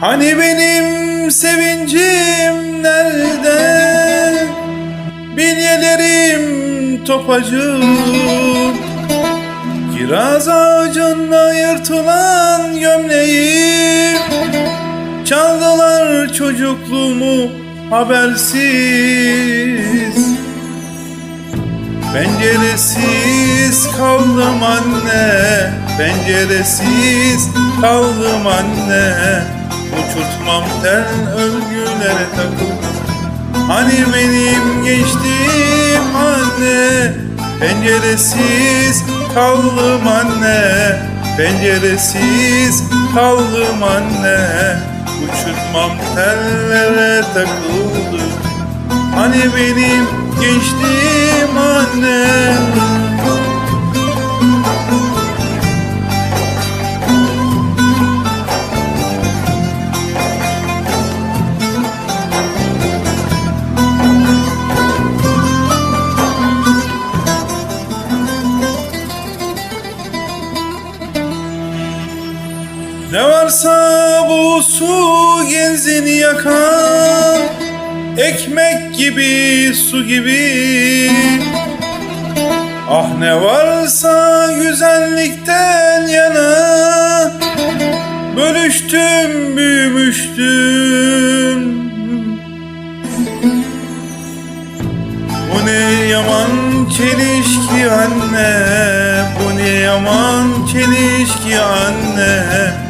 Hani benim sevincim nerede? Bilyelerim topacı. Kiraz ağacında yırtılan gömleğim Çaldılar çocukluğumu habersiz. Penceresiz kaldım anne Penceresiz kaldım anne Uçurtmam tel örgülere takıldı Hani benim gençliğim anne Penceresiz kaldım anne Penceresiz kaldım anne Uçurtmam tellere takıldı. Hani benim gençliğim anne Ne varsa bu su genzini yakan Ekmek gibi su gibi. Ah ne varsa güzellikten yana Bölüştüm büyümüştüm. Bu ne yaman çelişki anne Bu ne yaman çelişki anne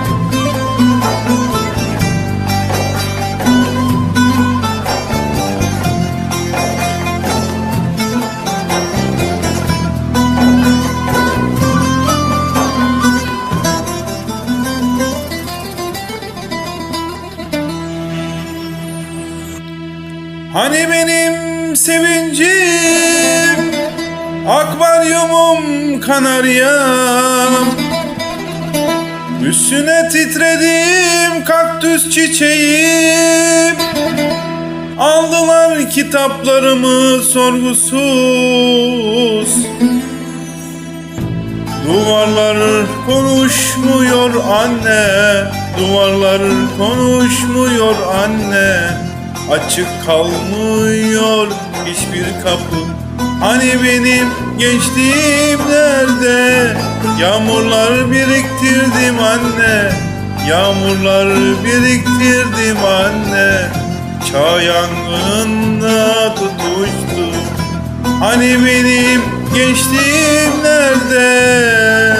Hani benim sevincim? Akvaryumum kanaryam. Üstüne titredim kaktüs çiçeğim. Aldılar kitaplarımı sorgusuz. Duvarlar konuşmuyor anne Duvarlar konuşmuyor anne Açık kalmıyor hiçbir kapı. Hani benim gençliğim nerede? Yağmurlar biriktirdim anne. Yağmurlar biriktirdim anne. Çağ yangınına tutuştu. Hani benim gençliğim nerede